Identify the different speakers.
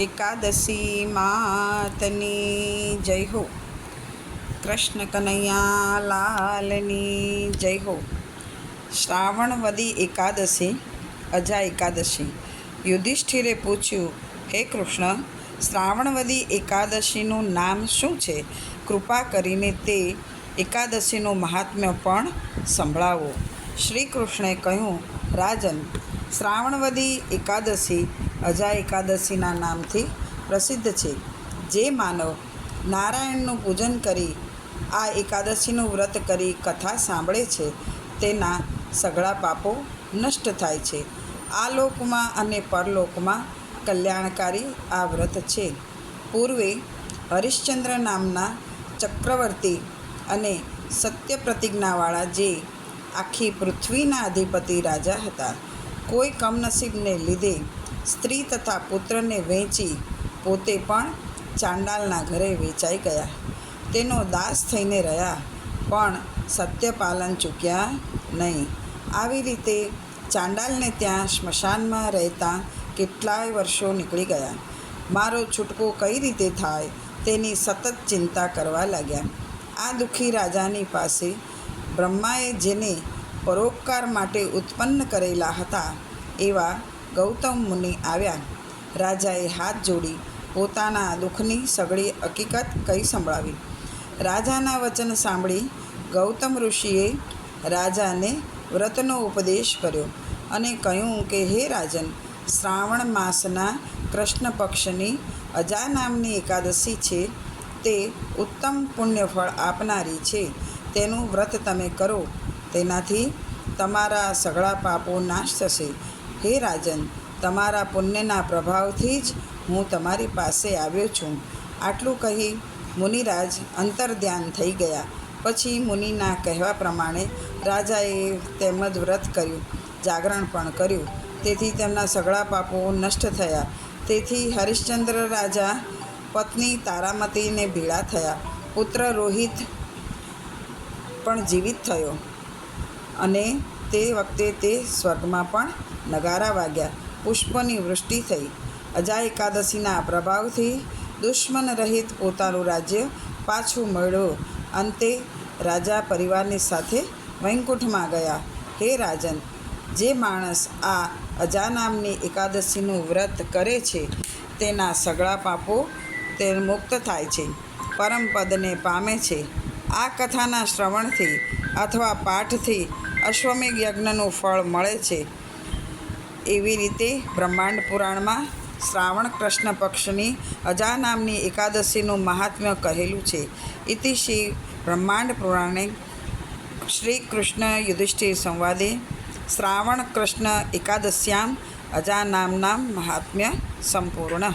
Speaker 1: એકાદશી માતની જય હો કૃષ્ણ કનૈયા લાલની જય હો શ્રાવણવદી એકાદશી અજા એકાદશી યુધિષ્ઠિરે પૂછ્યું હે કૃષ્ણ શ્રાવણવદી એકાદશીનું નામ શું છે? કૃપા કરીને તે એકાદશીનું મહાત્મ્ય પણ સંભળાવો. શ્રી કૃષ્ણે કહ્યું, રાજન, શ્રાવણવદી એકાદશી અજા એકાદશીના નામથી પ્રસિદ્ધ છે. જે માનવ નારાયણનું પૂજન કરી આ એકાદશીનું વ્રત કરી કથા સાંભળે છે, તેના સઘળા પાપો નષ્ટ થાય છે. આ લોકમાં અને પરલોકમાં કલ્યાણકારી આ વ્રત છે. પૂર્વે હરિશ્ચંદ્ર નામના ચક્રવર્તી અને સત્ય પ્રતિજ્ઞાવાળા જે આખી પૃથ્વીના અધિપતિ રાજા હતા, કોઈ કમનસીબને લીધે સ્ત્રી તથા પુત્રને વહેંચી પોતે પણ ચાંડાલના ઘરે વેચાઈ ગયા. તેનો દાસ થઈને રહ્યા, પણ સત્યપાલન ચૂક્યા નહીં. આવી રીતે ચાંડાલને ત્યાં સ્મશાનમાં રહેતા કેટલાય વર્ષો નીકળી ગયા. મારો છૂટકો કઈ રીતે થાય તેની સતત ચિંતા કરવા લાગ્યા. આ દુઃખી રાજાની પાસે બ્રહ્માએ જેને પરોપકાર માટે ઉત્પન્ન કરેલા હતા એવા ગૌતમ મુનિ આવ્યા. રાજાએ હાથ જોડી પોતાના દુઃખની સગળી હકીકત કહી સંભળાવી. રાજાના વચન સાંભળી ગૌતમ ઋષિએ રાજાને વ્રતનો ઉપદેશ કર્યો અને કહ્યું કે, હે રાજન, શ્રાવણ માસના કૃષ્ણ પક્ષની અજા નામની એકાદશી છે. તે ઉત્તમ પુણ્યફળ આપનારી છે. તેનું વ્રત તમે કરો. તેનાથી તમારા સઘળા પાપો નાશ થશે. હે રાજન, તમારા પુણ્યના પ્રભાવથી જ હું તમારી પાસે આવ્યો છું. આટલું કહી મુનિરાજ અંતર્ધ્યાન થઈ ગયા. પછી મુનિના કહેવા પ્રમાણે રાજાએ તેમજ વ્રત કર્યું, જાગરણ પણ કર્યું. તેથી તેમના સગળા પાપો નષ્ટ થયા. તેથી હરિશ્ચંદ્ર રાજા પત્ની તારામતીને ભીડા થયા. પુત્ર રોહિત પણ જીવિત થયો અને તે વખતે તે સ્વર્ગમાં પણ નગારા વાગ્યા. પુષ્પની વૃષ્ટિ થઈ. અજા એકાદશીના પ્રભાવથી દુશ્મન રહિત પોતાનું રાજ્ય પાછું મળ્યું. અંતે રાજા પરિવારની સાથે વૈકુંઠમાં ગયા. હે રાજન, જે માણસ આ અજા નામની એકાદશીનું વ્રત કરે છે, તેના સગળા પાપો તે મુક્ત થાય છે, પરમપદને પામે છે. આ કથાના શ્રવણથી અથવા પાઠથી અશ્વમેઘ યજ્ઞનું ફળ મળે છે. એવી રીતે બ્રહ્માંડ પુરાણમાં શ્રાવણ કૃષ્ણ પક્ષની અજા નામની એકાદશીનું મહાત્મ્ય કહેલું છે. ઇતિ શ્રી બ્રહ્માંડ પુરાણે શ્રી કૃષ્ણ યુધિષ્ઠિર સંવાદે શ્રાવણ કૃષ્ણ એકાદશ્યામ અજા નામના મહાત્મ્ય સંપૂર્ણ